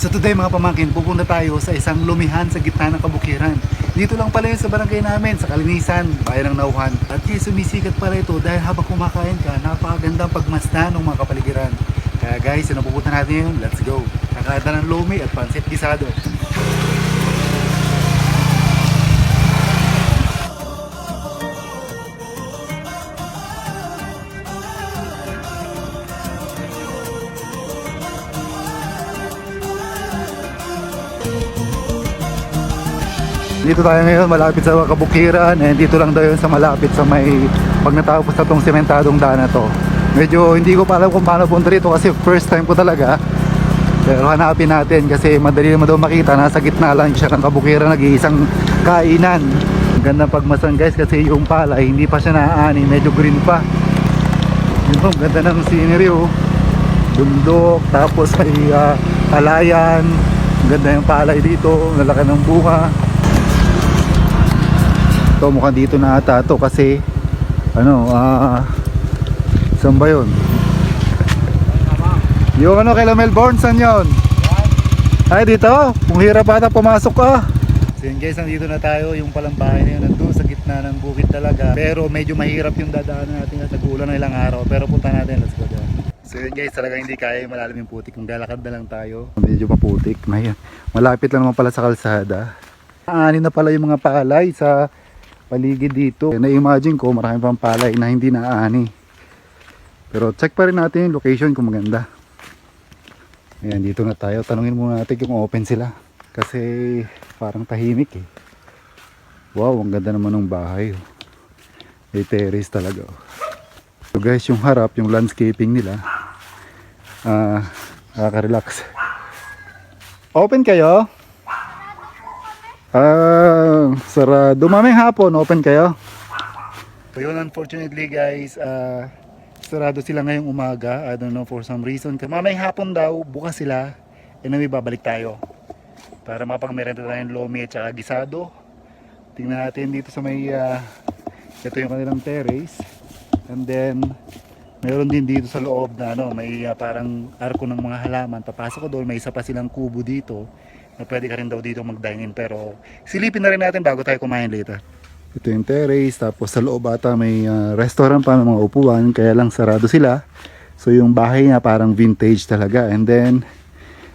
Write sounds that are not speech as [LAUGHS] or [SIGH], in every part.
So today mga pamangkin, pupunta tayo sa isang lumihan sa gitna ng kabukiran. Dito lang pala yun sa barangay namin, sa Kalinisan, bayan ng Nauhan. At kaya sumisikat pala ito dahil habang kumakain ka, napakagandang pagmasdan ng mga kapaligiran. Kaya guys, yun ang pupunta natin ngayon, let's go. Kakada ng lumi at pansit gisado. Dito tayo ngayon, malapit sa kabukiran and dito lang daw yun sa malapit sa may pag natapos na tong sementadong daan na to. Medyo hindi ko pa alam kung paano punta rito kasi first time ko talaga. Pero hanapin natin kasi madali naman daw makita, nasa gitna lang siya ng kabukiran, nag-iisang kainan. Ganda pagmasan guys kasi yung palay hindi pa siya naaani, medyo green pa. Yun oh, ganda ng scenery oh. Bundok, tapos may ah, palayan. Ang Ganda yung palay dito, lalaki ng bunga. Ito mukhang dito na ata to kasi ano, ah saan ba yun? Yung ano kay Melbourne, saan yun? Ay dito, kung hirap ata pumasok ka. So yun guys, nandito na tayo, yung palang na yun nandun sa gitna ng bukid talaga. Pero medyo mahirap yung dadaanan natin at nagulan na ilang araw. Pero punta natin, let's go doon. So yun guys, talagang hindi kaya yung malalim yung putik. Kung lalakad na lang tayo, medyo maputik. May, malapit lang naman pala sa kalsada. Aanin na pala yung mga palay sa paligid dito. Na-imagine ko marami pang palay na hindi naaani. Pero check pa rin natin yung location kung maganda. Ayan, dito na tayo. Tanungin muna natin kung open sila. Kasi parang tahimik eh. Wow, ang ganda naman ng bahay. oh. May terrace talaga. oh. So guys, yung harap, yung landscaping nila, ah, nakaka-relax. Open kayo? Ah, sarado. Maming hapon, open kayo? So yun, unfortunately guys, ah, sarado sila ngayong umaga. I don't know for some reason. Mamayang hapon daw, bukas sila. And then babalik tayo. Para makapagmerenda tayo ng lomi at saka gisado. Tingnan natin dito sa may, ah, ito yung kanilang terrace. And then, meron din dito sa loob na ano, may ah, parang arko ng mga halaman. Papasok ko doon, may isa pa silang kubo dito na pwede ka rin daw dito mag-dine in. Pero silipin na rin natin bago tayo kumain later. Ito yung terrace, tapos sa loob ata may ah, restaurant pa, may mga upuan, kaya lang sarado sila. So yung bahay niya parang vintage talaga. And then,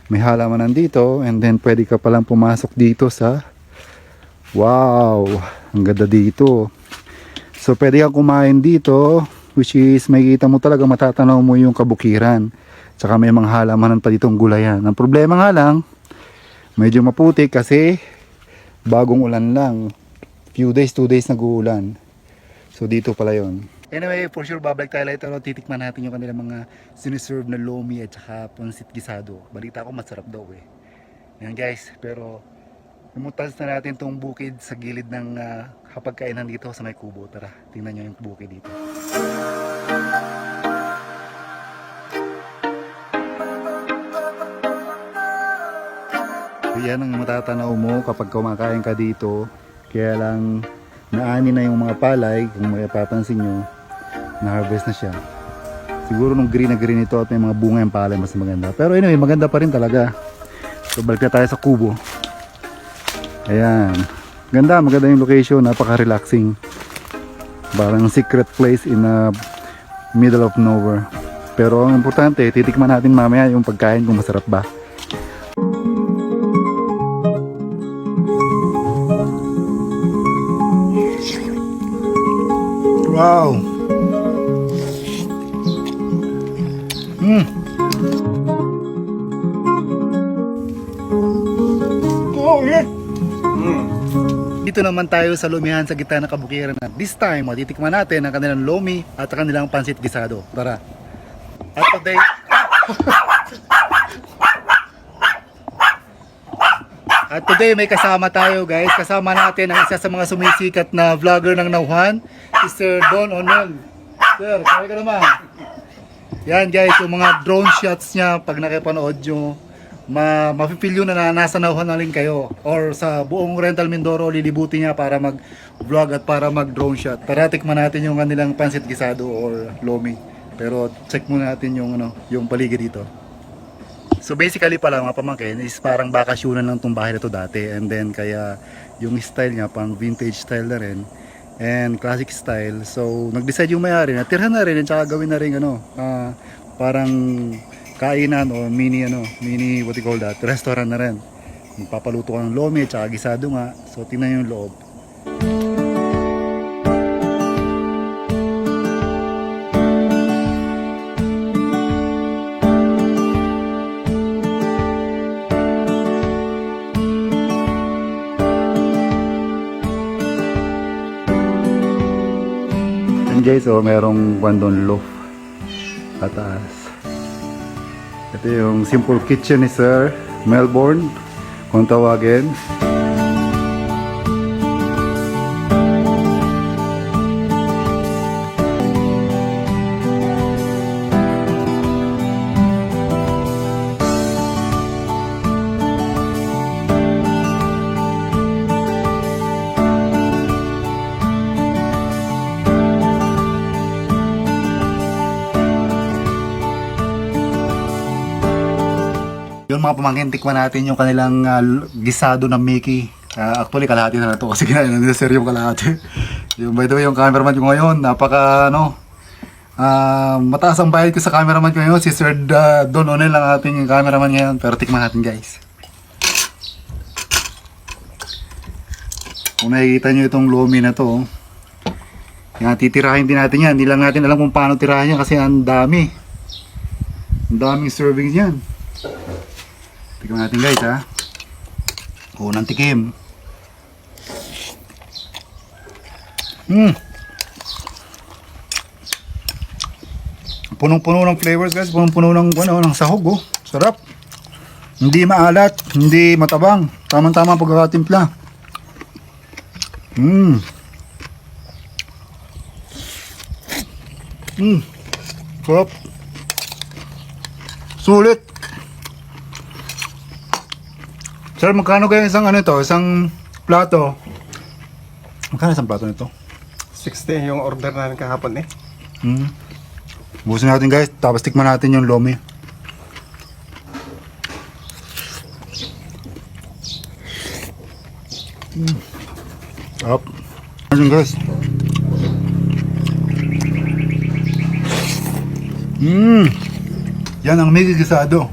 may halamanan dito, and then pwede ka palang pumasok dito sa Wow! Ang ganda dito. So pwede kang kumain dito, which is makikita mo talaga matatanaw mo yung kabukiran. Tsaka may mga halamanan pa ditong gulayan. Ang problema nga lang, medyo maputi kasi bagong ulan lang. Few days, two days nag-uulan. So dito pala yon. Anyway, for sure babalik tayo later. Titikman natin yung kanilang mga siniserve na lomi at saka pansit gisado. Balita ko masarap daw eh. Yan guys, pero Imutas na natin tong bukid sa gilid ng uh, kapagkainan dito sa may kubo. Tara, tingnan nyo yung bukid dito. Yan ang matatanaw mo kapag kumakain ka dito. Kaya lang naani na yung mga palay, kung may papansin nyo, na-harvest na siya. Siguro nung green na green ito at may mga bunga yung palay mas maganda. Pero anyway, maganda pa rin talaga. So balik na tayo sa kubo. Ayan. Ganda, maganda yung location, napaka-relaxing. Parang secret place in a middle of nowhere. Pero ang importante, titikman natin mamaya yung pagkain kung masarap ba. Wow! Mm. Oh, yeah. Dito naman tayo sa lumihan sa gitna ng kabukiran at this time matitikman natin ang kanilang lomi at ang kanilang pansit gisado. Tara. At today [LAUGHS] At today may kasama tayo guys. Kasama natin ang isa sa mga sumisikat na vlogger ng Nauhan, si Sir Don Onel. Sir, kaya ka naman. Yan guys, yung mga drone shots niya pag nakipanood nyo, ma mapipil yun na na- nasa nauhan na rin kayo or sa buong Rental Mindoro lilibutin niya para mag vlog at para mag drone shot tara tikman natin yung kanilang pansit gisado or lomi pero check muna natin yung ano yung paligid dito So basically pala mga pamangkin is parang bakasyonan lang tong bahay na to dati and then kaya yung style niya pang vintage style na rin and classic style. So nag-decide yung may-ari na tirhan na rin at saka gawin na rin ano, ah, parang kainan o mini ano, mini what you call that, restaurant na rin. Magpapaluto ka ng lomi at saka gisado nga. So tingnan yung loob. And guys, oh, merong kwandong loaf pataas. Ito yung simple kitchen ni Sir Melbourne, kung tawagin. Yung mga pamangkin, tikman natin yung kanilang l- gisado ng Mickey. Ah, actually, kalahati na [LAUGHS] na to kasi kinain na sir yung kalahati. [LAUGHS] yung by the way, yung cameraman ko ngayon, napaka ano, ah, mataas ang bayad ko sa cameraman ko ngayon. Si Sir ah, Don Onel ang ating cameraman ngayon. Pero tikman natin guys. Kung nakikita nyo itong lomi na to, yan, titirahin din natin yan. Hindi lang natin alam kung paano tirahin yan kasi ang dami. Ang daming servings yan. Tikim natin guys ha. Unang tikim. Hmm. Punong-puno ng flavors guys. Punong-puno ng, ano, ng sahog oh. Sarap. Hindi maalat. Hindi matabang. Tamang-tama ang pagkakatimpla. Hmm. Hmm. Sarap. Sulit. Sir, magkano kaya isang ano ito? Isang plato? Magkano isang plato nito? 60 yung order namin kahapon eh. Hmm. Busin natin guys, tapos tikman natin yung lomi. Hmm. Up. Ayun guys. Hmm. Yan ang Miggy Gisado.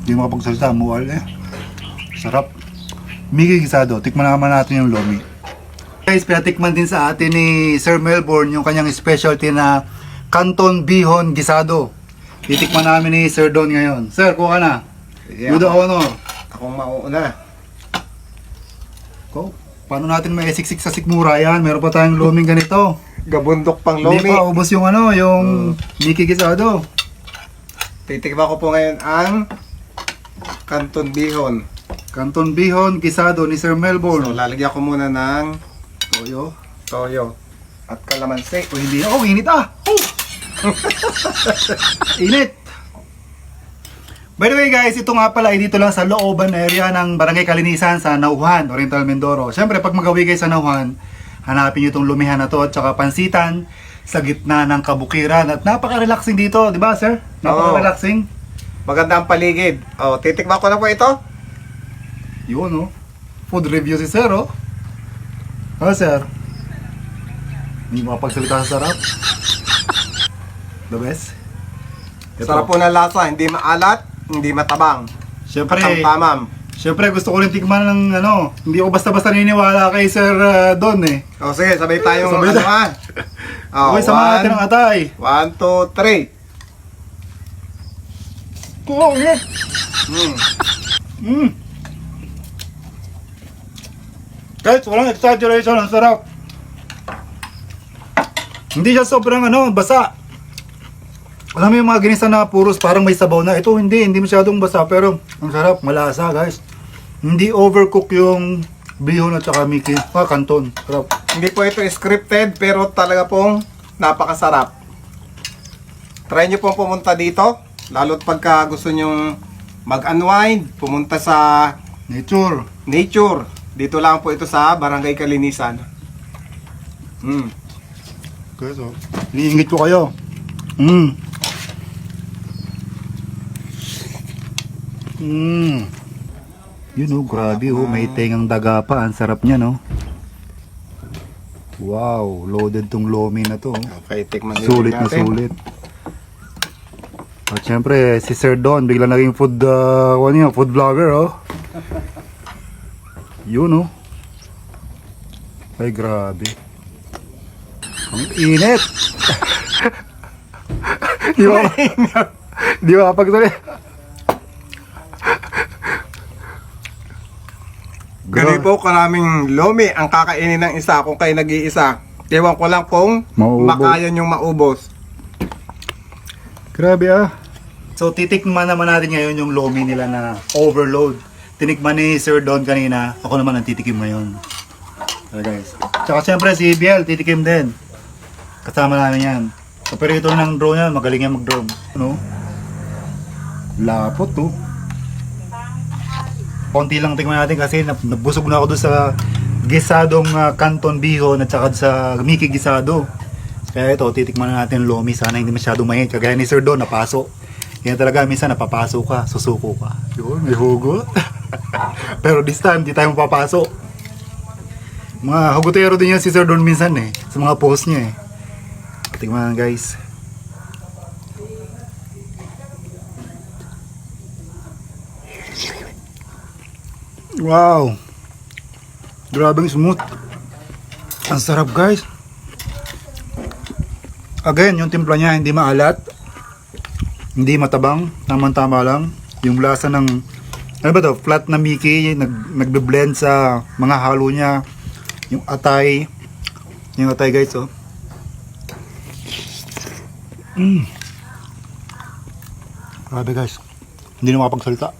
Hindi makapagsalita, mual eh. Sarap. Miggy Gisado. Tikman naman natin yung lomi. Guys, pinatikman din sa atin ni Sir Melbourne yung kanyang specialty na Canton Bihon Gisado. Titikman namin ni Sir Don ngayon. Sir, kuha ka na. The ako, honor. akong mauuna. Ko, paano natin may siksik sa sikmura yan? Meron pa tayong loming ganito. Gabundok pang Hindi lomi. pa ubos yung ano, yung Mickey Gisado. Titikman ko po ngayon ang Canton Bihon. Canton Bihon Gisado ni Sir So, Melbourne. lalagyan ko muna ng Toyo. toyo at kalamansi. O hindi ako, init ah! Oh! [LAUGHS] init! By the way guys, ito nga pala ay dito lang sa looban area ng Barangay Kalinisan sa Nauhan, Oriental Mindoro. Siyempre, pag magawi kayo sa Nauhan, hanapin nyo itong lumihan na to at saka pansitan sa gitna ng kabukiran at napaka-relaxing dito, di ba sir? Napaka-relaxing. Maganda ang paligid. Oh, titikman ko na po ito. Yun oh. Food review si sir oh. Ano sir? Hindi makapagsalita sa sarap. The best. Ito. Sarap po ng lasa, hindi maalat, hindi matabang. Siyempre, Tamam. siyempre gusto ko rin tikman ng ano, hindi ako basta-basta naniniwala kay Sir uh, Don eh. O sige, sabay tayong Sabay ano tayo. ah. [LAUGHS] Oh, Okay, sama natin ang atay. One, two, three. Oh, yeah. Hmm. Mm. Kahit walang exaggeration, ang sarap. Hindi siya sobrang ano, basa. Alam mo yung mga ginisa na puros parang may sabaw na. Ito hindi, hindi masyadong basa pero ang sarap, malasa guys. Hindi overcook yung bihon at saka Mickey. Ah, kanton. Sarap. Hindi po ito scripted pero talaga pong napakasarap. Try nyo pong pumunta dito. Lalo't pagka gusto nyong mag-unwind, pumunta sa Nature. nature. Dito lang po ito sa Barangay Kalinisan. Hmm. Okay, so, iniingit ko kayo. Mm. Mm. Yun oh, grabe oh. May tengang daga pa. Ang sarap niya no. Wow, loaded tong lomi na to. oh. Okay, tikman din Sulit na natin. sulit. At syempre, si Sir Don, bigla naging food, uh, ano yun, food vlogger, oh. Yun, oh. Ay, grabe. Ang init! [LAUGHS] Di ba? Di ba kapag Ganun po karaming lomi ang kakainin ng isa kung kayo nag-iisa. Ewan ko lang kung Mauubos. makaya yung maubos. Grabe ah. So titikman naman natin ngayon yung lomi nila na overload. Tinikman ni Sir Don kanina. Ako naman ang titikim ngayon. So guys. Tsaka siyempre si Biel titikim din. Kasama namin yan. Operator ng drone yan. Magaling yan mag-drone. Ano? Lapot to. Konti lang tikman natin kasi nab- nabusog na ako doon sa gisadong ah, Canton Bihon at saka sa Mickey Gisado. Kaya ito, titikman na natin lomi. Sana hindi masyadong mahit. Kagaya ni Sir Don, napaso. Yan talaga, minsan napapaso ka, susuko ka. Yun, may hugot. [LAUGHS] [LAUGHS] Pero this time, di tayo mapapaso. Mga hugutero din yan si Sir Don minsan eh. Sa mga post niya eh. Tingnan guys. Wow! Grabing smooth. Ang sarap guys. Again, yung timpla niya hindi maalat. Hindi matabang, tamang-tama lang. Yung lasa ng ano ba to? Flat na Mickey, nag nagbe-blend sa mga halo niya. Yung atay. Yung atay guys, oh. Mm. Grabe guys. Hindi na makapagsalita.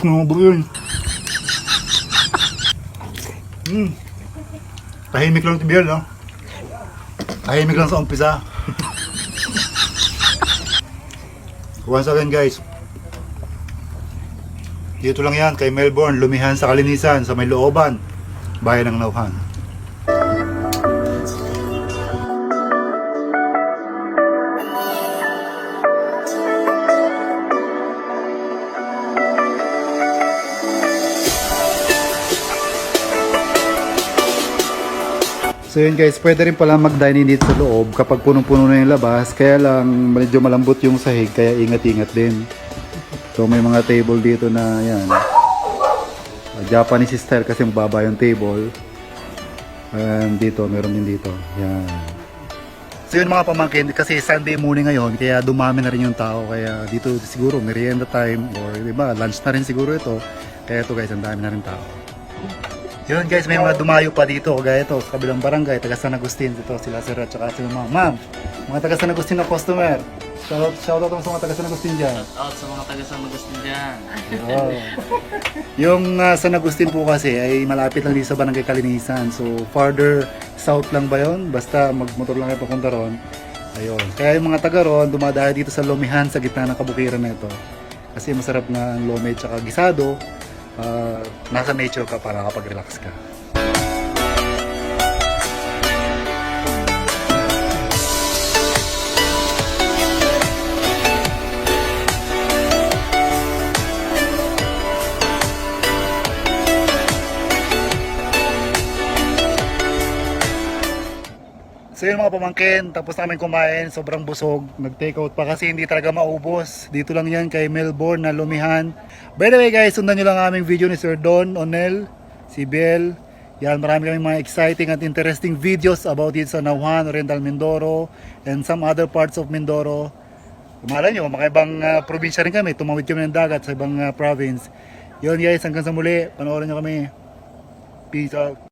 Ba yun? Mm. Tahimik lang si Biel, no? Tahimik lang sa umpisa. [LAUGHS] Once again guys, dito lang yan kay Melbourne, lumihan sa kalinisan sa may looban, bayan ng Nauhan. So yun guys, pwede rin pala mag-dine in dito sa loob kapag punong-puno na yung labas. Kaya lang medyo malambot yung sahig kaya ingat-ingat din. So may mga table dito na yan. Uh, Japanese style kasi mababa yung table. And dito, meron din dito. Yan. So yun mga pamangkin, kasi Sunday morning ngayon, kaya dumami na rin yung tao. Kaya dito siguro merienda time or di ba, lunch na rin siguro ito. Kaya ito guys, ang dami na rin tao. Yun guys, may mga dumayo pa dito. Gaya ito, sa kabilang barangay, taga San Agustin. Dito sila sir at saka sila ma'am. Ma'am, mga taga San Agustin na customer. Shoutout, shoutout sa mga taga San Agustin dyan. Out sa mga taga San Agustin dyan. Wow. Yung uh, San Agustin po kasi ay malapit lang dito sa Barangay Kalinisan. So, farther south lang ba yon? Basta magmotor lang kayo papunta ron. Ayun. Kaya yung mga taga ron, dumadayo dito sa Lomihan sa gitna ng kabukiran na ito. Kasi masarap na ang lome at gisado. Ah, nasa nature ka para kapag-relax ka. So yun mga pamangkin, tapos namin kumain, sobrang busog, nag-take out pa kasi hindi talaga maubos. Dito lang yan kay Melbourne na lumihan. By the way guys, sundan nyo lang ang aming video ni Sir Don, Onel, si Biel. Yan, marami kami mga exciting at interesting videos about it sa Nauhan, Oriental Mindoro, and some other parts of Mindoro. Kumala nyo, makaibang uh, probinsya rin kami, tumawid kami ng dagat sa ibang ah, province. Yun guys, hanggang sa muli, panoorin nyo kami. Peace out.